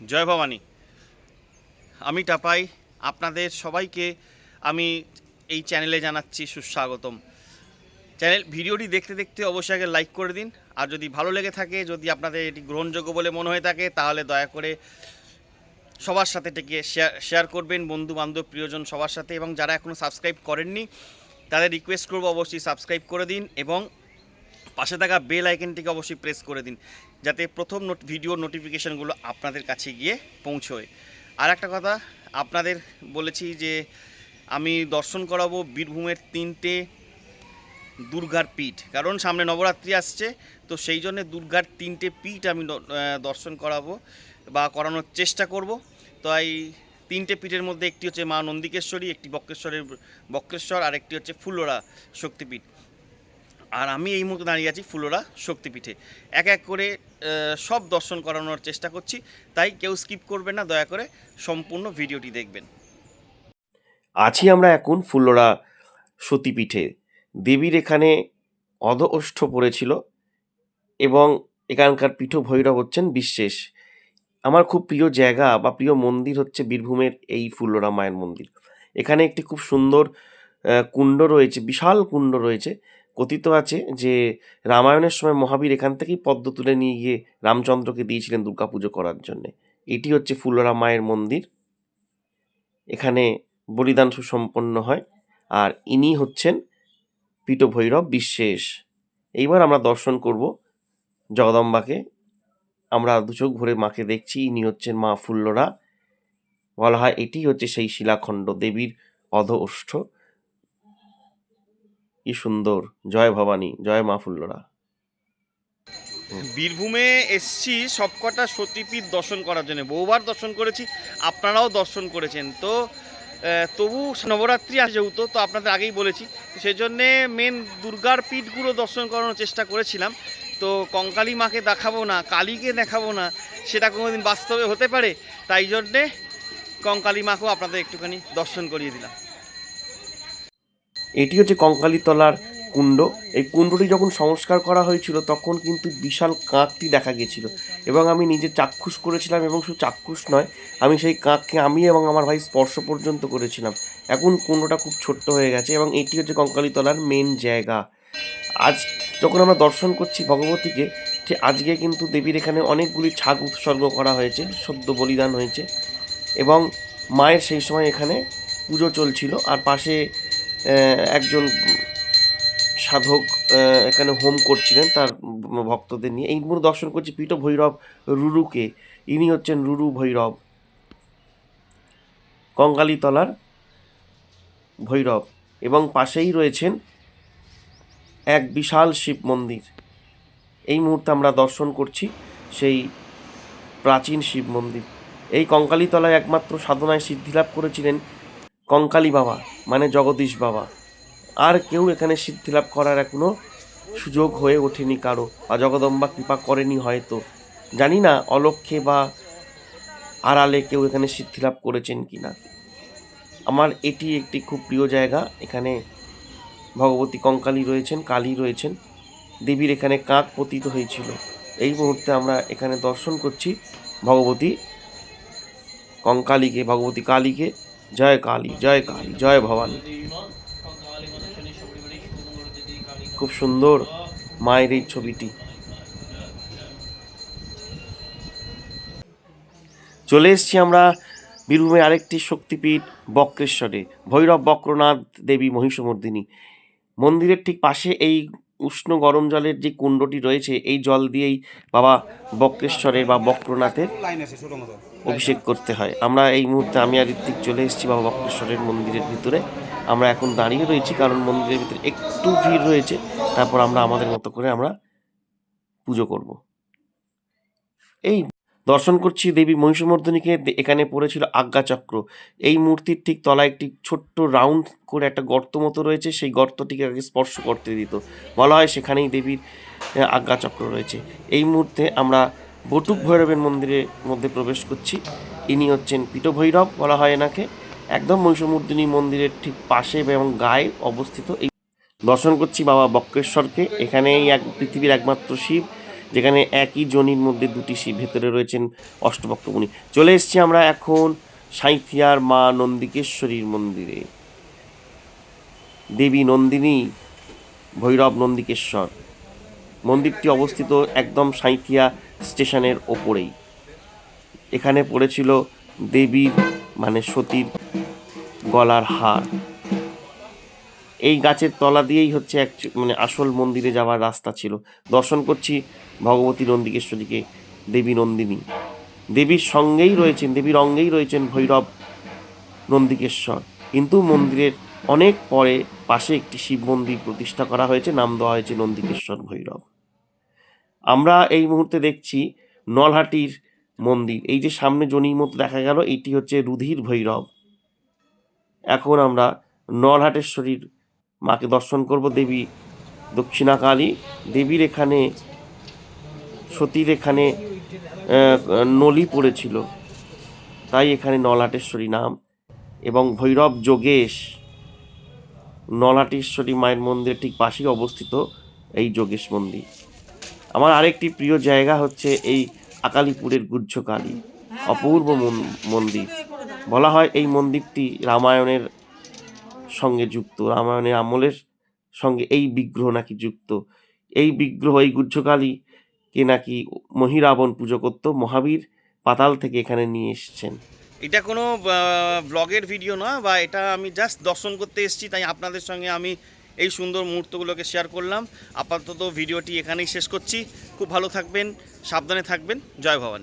জয় ভবানী। আমি টাপাই, আপনাদের সবাইকে আমি এই চ্যানেলে জানাচ্ছি সুস্বাগতম। চ্যানেল, ভিডিওটি দেখতে দেখতে অবশ্যই আগে লাইক করে দিন। আর যদি ভালো লেগে থাকে, যদি আপনাদের এটি গ্রহণযোগ্য বলে মনে হয়ে থাকে, তাহলে দয়া করে সবার সাথে এটিকে শেয়ার শেয়ার করবেন। বন্ধু বান্ধব প্রিয়জন সবার সাথে। এবং যারা এখনও সাবস্ক্রাইব করেননি, তাদের রিকোয়েস্ট করব অবশ্যই সাবস্ক্রাইব করে দিন। এবং পাশে থাকা বেল আইকনটিকে অবশ্যই প্রেস করে দিন, যাতে প্রথম ভিডিও নোটিফিকেশানগুলো আপনাদের কাছে গিয়ে পৌঁছয়। আর একটা কথা, আপনাদের বলেছি যে আমি দর্শন করাবো বীরভূমের তিনটে দুর্গার পীঠ, কারণ সামনে নবরাত্রি আসছে, তো সেই জন্য দুর্গার তিনটে পীঠ আমি দর্শন করাবো বা করানোর চেষ্টা করব। তাই তিনটে পীঠের মধ্যে একটি হচ্ছে মা নন্দিকেশ্বরী, একটি বক্রেশ্বরের বক্রেশ্বর আর একটি হচ্ছে ফুলোরা শক্তিপীঠ। আর আমি এই মুহূর্তে দাঁড়িয়ে আছি ফুলোরা শক্তিপীঠে। এক এক করে সব দর্শন করানোর চেষ্টা করছি, তাই কেউ স্কিপ করবেন না, দয়া করে সম্পূর্ণ ভিডিওটি দেখবেন। আছি আমরা এখন ফুল্লরা সতীপীঠে দেবীর এখানে অধ ওষ্ঠ পড়েছিল এবং এখানকার পীঠ ভৈরব হচ্ছেন বিশ্বেষ আমার খুব প্রিয় জায়গা বা প্রিয় মন্দির হচ্ছে বীরভূমের এই ফুল্লরা মায়ের মন্দির। এখানে একটি খুব সুন্দর কুণ্ড রয়েছে, বিশাল কুণ্ড রয়েছে। কথিত আছে যে রামায়ণের সময় মহাবীর এখান থেকেই পদ্ম তুলে নিয়ে গিয়ে রামচন্দ্রকে দিয়েছিলেন দুর্গাপুজো করার জন্যে। এটি হচ্ছে ফুল্লরা মায়ের মন্দির। এখানে বলিদান সুসম্পন্ন হয় আর ইনি হচ্ছেন পীঠভৈরব বিশ্বেষ এইবার আমরা দর্শন করব জগদম্বাকে। আমরা দু চোখ ভরে মাকে দেখছি, ইনি হচ্ছেন মা ফুল্লরা। বলা হয় এটি হচ্ছে সেই শিলাখণ্ড, দেবীর অধ কি সুন্দর। জয় ভবানী, জয় মা ফুল্লরা। বীরভূমে এসছি সবকটা সতীপীঠ দর্শন করার জন্য। বহুবার দর্শন করেছি, আপনারাও দর্শন করেছেন। তো তবু নবরাত্রি আসে যেহেতু, তো আপনাদের আগেই বলেছি। সেই জন্যে মেন দুর্গার পীঠগুলো দর্শন করানোর চেষ্টা করেছিলাম। তো কঙ্কালী মাকে দেখাবো না, কালীকে দেখাবো না, সেটা কোনোদিন বাস্তবে হতে পারে। তাই জন্যে কঙ্কালী মাকেও আপনাদের একটুখানি দর্শন করিয়ে দিলাম। এটি হচ্ছে কঙ্কালীতলার কুণ্ড। এই কুণ্ডটি যখন সংস্কার করা হয়েছিল, তখন কিন্তু বিশাল কাকটি দেখা গেছিল এবং আমি নিজে চাক্ষুষ করেছিলাম, এবং শুধু চাক্ষুষ নয়, আমি সেই কাককে আমি এবং আমার ভাই স্পর্শ পর্যন্ত করেছিলাম। এখন কুণ্ডটা খুব ছোট্ট হয়ে গেছে, এবং এটি হচ্ছে কঙ্কালীতলার মেন জায়গা। আজ যখন আমরা দর্শন করছি ভগবতীকে ঠিক আজকে কিন্তু দেবীর এখানে অনেকগুলি ছাগ উৎসর্গ করা হয়েছে, সদ্য বলিদান হয়েছে। এবং মায়ের সেই সময় এখানে পুজো চলছিল, আর পাশে একজন সাধক এখানে হোম করছিলেন তার ভক্তদের নিয়ে। এই মুহূর্তে দর্শন করছি পীঠ ভৈরব রুরুকে। ইনি হচ্ছেন রুরু ভৈরব। কঙ্কালীতলার ভৈরব। এবং পাশেই রয়েছেন এক বিশাল শিব মন্দির। এই মুহূর্তে আমরা দর্শন করছি সেই প্রাচীন শিব মন্দির। এই কঙ্কালীতলায় একমাত্র সাধনায় সিদ্ধিলাভ করেছিলেন কঙ্কালী বাবা মানে জগদীশ বাবা। আর কেউ এখানে সিদ্ধিলাভ করার এখনও সুযোগ হয়ে ওঠেনি কারও, বা জগদম্বা কৃপা করেনি হয়তো। জানি না অলক্ষ্যে বা আড়ালে কেউ এখানে সিদ্ধিলাভ করেছেন কি না আমার এটি একটি খুব প্রিয় জায়গা, এখানে ভগবতী কঙ্কালী রয়েছেন, কালী রয়েছেন। দেবীর এখানে কাক পতিত হয়েছিল। এই মুহূর্তে আমরা এখানে দর্শন করছি ভগবতী কঙ্কালীকে, ভগবতী কালীকে। জয় কালী জয় কালী, জয় ভবানী। খুব সুন্দর মায়ের এই ছবিটি। চলে এসেছি আমরা বীরভূমের আরেকটি শক্তিপীঠ বক্রেশ্বরে, ভৈরব বক্রনাথ দেবী মহিষমর্দিনী। মন্দিরের ঠিক পাশে এই উষ্ণ গরম জলের যে কুণ্ডটি রয়েছে, এই জল দিয়েই বাবা বক্রেশ্বরের বা বক্রনাথের অভিষেক করতে হয়। আমরা এই মুহূর্তে আমি আর ঋত্বিক চলে এসেছি বাবা বক্রেশ্বরের মন্দিরের ভিতরে। আমরা এখন দাঁড়িয়ে রয়েছি কারণ মন্দিরের ভিতরে একটু ভিড় রয়েছে। তারপর আমরা আমাদের মতো করে আমরা পুজো করব। এই দর্শন করছি দেবী মহিষমর্দিনীকে এখানে পড়েছিল আজ্ঞাচক্র। এই মূর্তির ঠিক তলায় একটি ছোট্ট রাউন্ড করে একটা গর্ত মতো রয়েছে, সেই গর্তটিকে আগে স্পর্শ করতে দিত। বলা হয় সেখানেই দেবীর আজ্ঞাচক্র রয়েছে। এই মুহূর্তে আমরা বটুক ভৈরবের মন্দিরের মধ্যে প্রবেশ করছি। ইনি হচ্ছেন পীঠভৈরব বলা হয় এনাকে। একদম মহিষমর্দিনী মন্দিরের ঠিক পাশে এবং গায়ে অবস্থিত এই দর্শন করছি বাবা বক্রেশ্বরকে। এখানেই এক পৃথিবীর একমাত্র শিব। যেখানে একই জনির মধ্যে দুটি শিব ভেতরে রয়েছেন অষ্টভক্ত মুনি। চলে এসেছি আমরা এখন সাঁইথিয়ার মা নন্দিকেশ্বরীর মন্দিরে। দেবী নন্দিনী, ভৈরব নন্দিকেশ্বর। মন্দিরটি অবস্থিত একদম সাঁইথিয়া স্টেশনের ওপরেই। এখানে পড়েছিল দেবীর মানে সতীর গলার হার। এই গাছের তলা দিয়েই হচ্ছে এক মানে আসল মন্দিরে যাওয়ার রাস্তা ছিল। দর্শন করছি ভগবতী নন্দিকেশ্বরীকে দেবী নন্দিনী। দেবীর সঙ্গেই রয়েছেন দেবীর অঙ্গেই রয়েছেন ভৈরব নন্দিকেশ্বর। কিন্তু মন্দিরের অনেক পরে পাশে একটি শিব মন্দির প্রতিষ্ঠা করা হয়েছে, নাম দেওয়া হয়েছে নন্দিকেশ্বর ভৈরব। আমরা এই মুহূর্তে দেখছি নলহাটির মন্দির। এই যে সামনে জনির মতো দেখা গেল, এটি হচ্ছে রুধির ভৈরব। এখন আমরা নলহাটেশ্বরীর মাকে দর্শন করব দেবী দক্ষিণাকালী। দেবীর এখানে, সতীর এখানে নলি পড়েছিল। তাই এখানে নলহাটেশ্বরী নাম। এবং ভৈরব যোগেশ নলহাটেশ্বরী মায়ের মন্দির ঠিক পাশেই অবস্থিত এই যোগেশ মন্দির। আমার আরেকটি প্রিয় জায়গা হচ্ছে এই আকালিপুরের গুজ্জকালী অপূর্ব মন- মন্দির। বলা হয় এই মন্দিরটি রামায়ণের সঙ্গে যুক্ত রামায়ণের আমলের সঙ্গে এই বিগ্রহ নাকি যুক্ত। এই বিগ্রহ, এই গুজ্জকালীকে নাকি মহিরাবণ পুজো করতো, মহাবীর পাতাল থেকে এখানে নিয়ে এসেছেন। এটা কোনো ব্লগের ভিডিও না, বা এটা আমি জাস্ট দর্শন করতে এসেছি, তাই আপনাদের সঙ্গে আমি এই সুন্দর মুহূর্তগুলোকে শেয়ার করলাম। আপাতত ভিডিওটি এখানেই শেষ করছি। খুব ভালো থাকবেন, সাবধানে থাকবেন। জয় ভবানী।